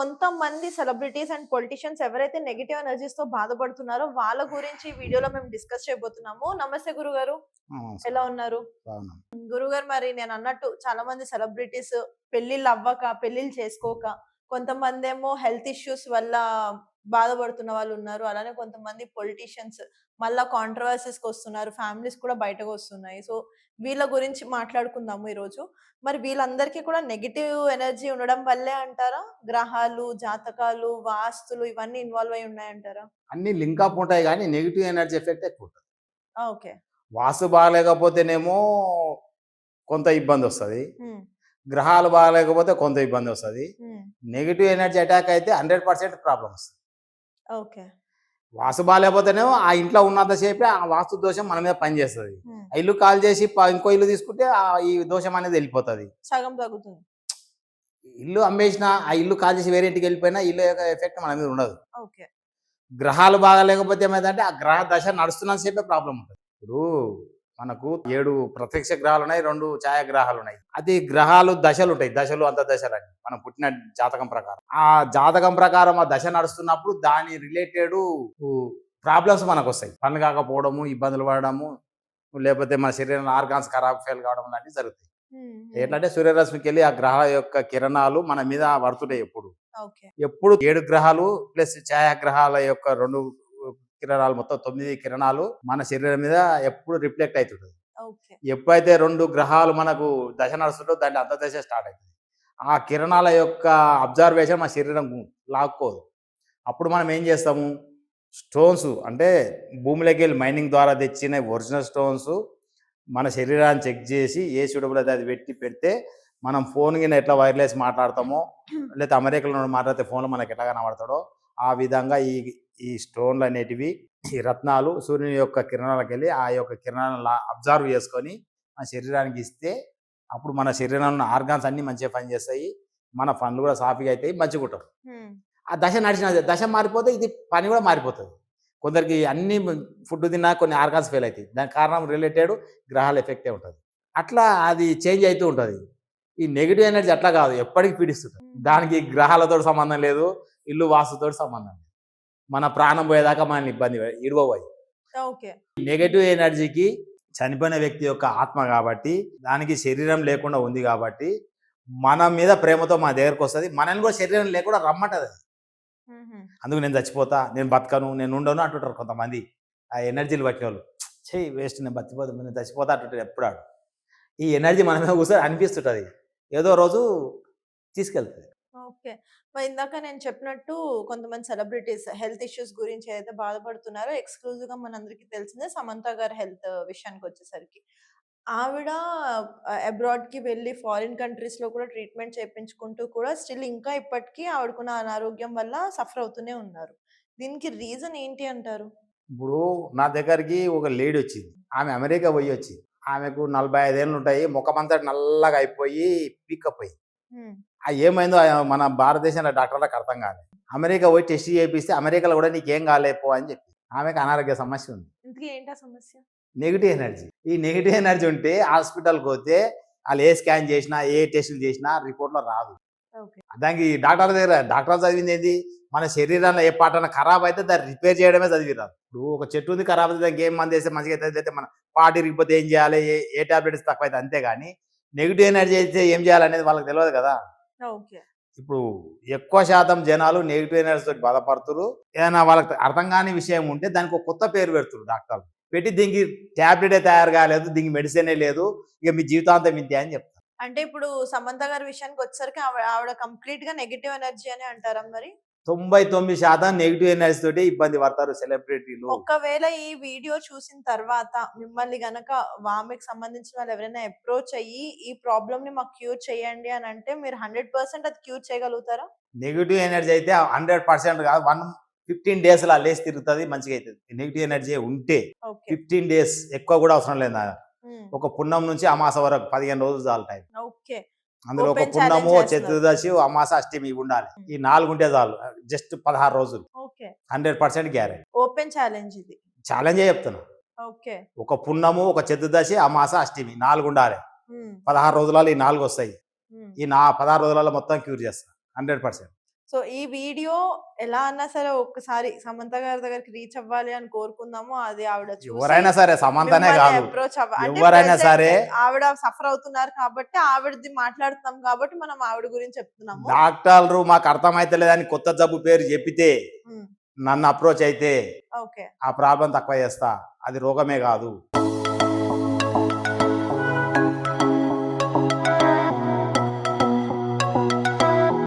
కొంతమంది celebrities and politicians ఎవరైతే negative ఎనర్జీస్తో బాధపడుతున్నారో వాళ్ళ గురించి ఈ వీడియోలో మేము డిస్కస్ చేయబోతున్నాము. నమస్తే గురుగారు. ఎలా ఉన్నారు? గురుగారు మరి నేను అన్నట్టు చాలా మంది సెలబ్రిటీస్ పెళ్ళిళ్ళు అవ్వక పెళ్ళిళ్ళు చేసుకోక కొంతమంది ఏమో హెల్త్ ఇష్యూస్ వల్ల బాధపడుతున్న వాళ్ళు ఉన్నారు అలానే కొంతమంది పొలిటీషియన్స్ మళ్ళా కాంట్రవర్సీస్కి వస్తున్నారు ఫ్యామిలీస్ కూడా బయటకు వస్తున్నాయి. సో వీళ్ళ గురించి మాట్లాడుకుందాము ఈరోజు. మరి వీళ్ళందరికీ కూడా నెగిటివ్ ఎనర్జీ ఉండడం వల్లే అంటారా? గ్రహాలు జాతకాలు వాస్తులు ఇవన్నీ ఇన్వాల్వ్ అయి ఉన్నాయంటారా? అన్ని లింక్ అప్ ఉంటాయి కానీ నెగిటివ్ ఎనర్జీ ఎఫెక్ట్ ఎక్కువ ఉంటుంది. ఓకే. వాస్తు బాగాలేకపోతేనేమో కొంత ఇబ్బంది వస్తుంది. గ్రహాలు బాగాలేకపోతే కొంత ఇబ్బంది వస్తుంది. నెగిటివ్ ఎనర్జీ అటాక్ అయితే హండ్రెడ్ పర్సెంట్ ప్రాబ్లం వస్తుంది. ఓకే. వాస్తు బాగాలేకపోతేనేమో ఆ ఇంట్లో ఉన్నంతసేపే ఆ వాస్తు దోషం మన మీద పనిచేస్తుంది. ఆ ఇల్లు కాల్ చేసి ఇంకో ఇల్లు తీసుకుంటే ఆ ఈ దోషం అనేది వెళ్ళిపోతుంది. సగం తగ్గుతుంది. ఇల్లు అమ్మేసిన ఆ ఇల్లు కాల్ చేసి వేరే ఇంటికి వెళ్ళిపోయినా ఇల్లు యొక్క ఎఫెక్ట్ మన మీద ఉండదు. ఓకే. గ్రహాలు బాగాలేకపోతే ఏమైందంటే ఆ గ్రహ దశ నడుస్తున్నంత సేపే ప్రాబ్లం ఉంటుంది. ఇప్పుడు మనకు ఏడు ప్రత్యక్ష గ్రహాలు ఉన్నాయి రెండు ఛాయాగ్రహాలు ఉన్నాయి అది గ్రహాలు దశలు ఉంటాయి. దశలు అంత దశలు అని మనం పుట్టిన జాతకం ప్రకారం. ఆ జాతకం ప్రకారం ఆ దశ నడుస్తున్నప్పుడు దాని రిలేటెడ్ ప్రాబ్లమ్స్ మనకు వస్తాయి పనులు కాకపోవడము ఇబ్బందులు పడడము లేకపోతే మన శరీరంలో ఆర్గాన్స్ ఖరాబ్ ఫెయిల్ కావడం లాంటివి జరుగుతాయి. ఏంటంటే సూర్యరశ్మికి వెళ్ళి ఆ గ్రహాల యొక్క కిరణాలు మన మీద పడుతుంటాయి ఎప్పుడు. ఎప్పుడు ఏడు గ్రహాలు ప్లస్ ఛాయాగ్రహాల యొక్క రెండు కిరణాలు మొత్తం తొమ్మిది కిరణాలు మన శరీరం మీద ఎప్పుడు రిఫ్లెక్ట్ అవుతుంటుంది ఎప్పుడైతే రెండు గ్రహాలు మనకు దశ నడుస్తుందో దాని అంత దశ స్టార్ట్ అవుతుంది ఆ కిరణాల యొక్క అబ్జర్వేషన్ మన శరీరం లాక్కోదు. అప్పుడు మనం ఏం చేస్తాము? స్టోన్స్ అంటే భూమిలోకి వెళ్ళి మైనింగ్ ద్వారా తెచ్చిన ఒరిజినల్ స్టోన్స్ మన శరీరాన్ని చెక్ చేసి ఏ అయితే అది పెట్టి పెడితే మనం ఫోన్ కింద ఎట్లా వైర్లెస్ మాట్లాడతామో లేకపోతే అమెరికాలో మాట్లాడితే ఫోన్లో మనకి ఎట్లా కనబడతాడో ఆ విధంగా ఈ ఈ స్టోన్లు అనేటివి ఈ రత్నాలు సూర్యుని యొక్క కిరణాలకు వెళ్ళి ఆ యొక్క కిరణాలను అబ్జర్వ్ చేసుకొని మన శరీరానికి ఇస్తే అప్పుడు మన శరీరంలో ఆర్గాన్స్ అన్ని మంచిగా పనిచేస్తాయి. మన పనులు కూడా సాఫీగా అవుతాయి మంచిగా ఉంటాం. ఆ దశ నడిచిన దశ మారిపోతే ఇది పని కూడా మారిపోతుంది. కొందరికి అన్ని ఫుడ్ తిన్నా కొన్ని ఆర్గాన్స్ ఫెయిల్ అవుతాయి దానికి కారణం రిలేటెడ్ గ్రహాల ఎఫెక్టే ఉంటుంది. అట్లా అది చేంజ్ అవుతూ ఉంటుంది. ఈ నెగిటివ్ ఎనర్జీ అట్లా కాదు ఎప్పటికీ పీడిస్తుంటుంది. దానికి గ్రహాలతో సంబంధం లేదు. ఇల్లు వాస్తుతో సంబంధం మన ప్రాణం పోయేదాకా మనల్ని ఇబ్బంది ఇడవబోయి. నెగటివ్ ఎనర్జీకి చనిపోయిన వ్యక్తి యొక్క ఆత్మ కాబట్టి దానికి శరీరం లేకుండా ఉంది కాబట్టి మన మీద ప్రేమతో మన దగ్గరకు వస్తుంది. మనల్ని కూడా శరీరం లేకుండా రమ్మంటది అది. అందుకు నేను చచ్చిపోతా నేను బతకను నేను ఉండను అంటుంటారు కొంతమంది. ఆ ఎనర్జీలు పట్టిన వాళ్ళు చెయ్యి వేస్ట్ నేను బతిపోతా నేను చచ్చిపోతా అంటుంటారు ఎప్పుడు. ఈ ఎనర్జీ మన మీద కూర్చొని అనిపిస్తుంటుంది. ఏదో రోజు తీసుకెళ్తుంది. ఓకే. మరి ఇందాక నేను చెప్పినట్టు కొంతమంది సెలబ్రిటీస్ హెల్త్ ఇష్యూస్ గురించి ఏదైతే బాధపడుతున్నారో ఎక్స్క్లూజివ్గా మనందరికీ తెలిసిందే సమంత గారి హెల్త్ విషయానికి వచ్చేసరికి. ఆవిడ అబ్రాడ్కి వెళ్ళి ఫారిన్ కంట్రీస్లో కూడా ట్రీట్మెంట్ చేయించుకుంటూ కూడా స్టిల్ ఇంకా ఇప్పటికీ ఆవిడకున్న అనారోగ్యం వల్ల సఫర్ అవుతూనే ఉన్నారు. దీనికి రీజన్ ఏంటి అంటారు? ఇప్పుడు నా దగ్గరికి ఒక లేడీ వచ్చింది. ఆమె అమెరికా పోయి వచ్చింది. ఆమెకు నలభై ఐదేళ్ళు ఉంటాయి. ముఖమంతా నల్లగా అయిపోయి పికప్ అయ్యి ఏమైందో మన భారతదేశంలో డాక్టర్లకు అర్థం కాలేదు అమెరికా పోయి టెస్ట్ చేపిస్తే అమెరికాలో కూడా నీకేం కాలేపో అని చెప్పి. ఆమెకు అనారోగ్య సమస్య ఉంది. సమస్య? Negative energy. ఈ నెగిటివ్ ఎనర్జీ ఉంటే హాస్పిటల్కి పోతే వాళ్ళు ఏ స్కాన్ చేసినా ఏ టెస్టులు చేసినా రిపోర్ట్లో రాదు. దానికి డాక్టర్ దగ్గర డాక్టర్ చదివింది ఏంది? మన శరీరంలో ఏ పాటన ఖరాబ్ అయితే దాన్ని రిపేర్ చేయడమే చదివిరాదు. ఇప్పుడు ఒక చెట్టు ఉంది ఖరాబ్ అయితే దానికి ఏం మంది వేస్తే మంచిగా అయితే మన పాట ఇరిగిపోతే ఏం చేయాలి? ఏ ఏ టాబ్లెట్స్ తక్కువ అయితే అంతే కానీ నెగిటివ్ ఎనర్జీ అయితే ఏం చేయాలనేది వాళ్ళకి తెలియదు కదా. ఇప్పుడు ఎక్కువ శాతం జనాలు నెగిటివ్ ఎనర్జీ తోటి బాధపడుతున్నారు ఏదైనా వాళ్ళకి అర్థం కాని విషయం ఉంటే దానికి ఒక కొత్త పేరు పెడుతున్నారు డాక్టర్లు. పెట్టి దీనికి ట్యాబ్లెటే తయారు కాలేదు దీనికి మెడిసినే లేదు ఇక మీ జీవితాంతం ఇంతే అని చెప్తారు. అంటే ఇప్పుడు సమంత గారి విషయానికి వచ్చేసరికి ఆవిడ ఆవిడ కంప్లీట్గా నెగిటివ్ ఎనర్జీ అని అంటారా మరి? తొంభై తొమ్మిది శాతం నెగిటివ్ ఎనర్జీ తోటి ఇబ్బంది పడతారు సెలబ్రిటీలు ఒకవేళ ఈ వీడియో చూసిన తర్వాత మిమ్మల్ని గనక వామికి సంబంధించిన వాళ్ళు ఎవరైనా అప్రోచ్ అయ్యి ఈ ప్రాబ్లమ్ని మాకు క్యూర్ చేయండి అని అంటే మీరు హండ్రెడ్ పర్సెంట్ అది క్యూర్ చేయగలుగుతారా? నెగిటివ్ ఎనర్జీ అయితే హండ్రెడ్ పర్సెంట్ కాదు వన్ ఫిఫ్టీన్ డేస్ లా లేసి తిరుగుతుంది మంచిగా అవుతుంది నెగిటివ్ ఎనర్జీ ఉంటే ఫిఫ్టీన్ డేస్ ఎక్కువ కూడా అవసరం లేదు. ఒక పున్నం నుంచి అమాస వరకు పదిహేను రోజులు చాలు టైం ఓకే. అందులో ఒక పున్నము. చతుర్దశి అమాస అష్టమి ఇవి ఉండాలి. ఈ నాలుగు ఉంటే చాలు. జస్ట్ పదహారు రోజులు. Hundred percent guarantee. Open challenge ఇది. ఛాలెంజే చెప్తున్నా. ఓకే. ఒక పున్నము ఒక చతుర్దశి అమాస అష్టమి నాలుగు ఉండాలి. పదహారు రోజులలో ఈ నాలుగు వస్తాయి. ఈ నా పదహారు రోజులలో మొత్తం క్యూర్ చేస్తా. Hundred percent. సో ఈ వీడియో ఎలా అన్నా సరే ఒక్కసారి సమంత గారి దగ్గరికి రీచ్ అవ్వాలి అని కోరుకుందాము. అది ఆవిడ ఎవరైనా సరే సమంతనే కాదు. అప్రోచ్ ఎవరైనా సరే ఆవిడ సఫర్ అవుతున్నారు కాబట్టి ఆవిడది మాట్లాడుతున్నాం కాబట్టి మనం ఆవిడ గురించి చెప్తున్నాము. డాక్టర్లు మాకు అర్థమైతలేదని కొత్త జబ్బు పేరు చెప్పితే నన్ను అప్రోచ్ అయితే ఓకే. ఆ ప్రాబ్లం తక్కువ చేస్తా. అది రోగమే కాదు.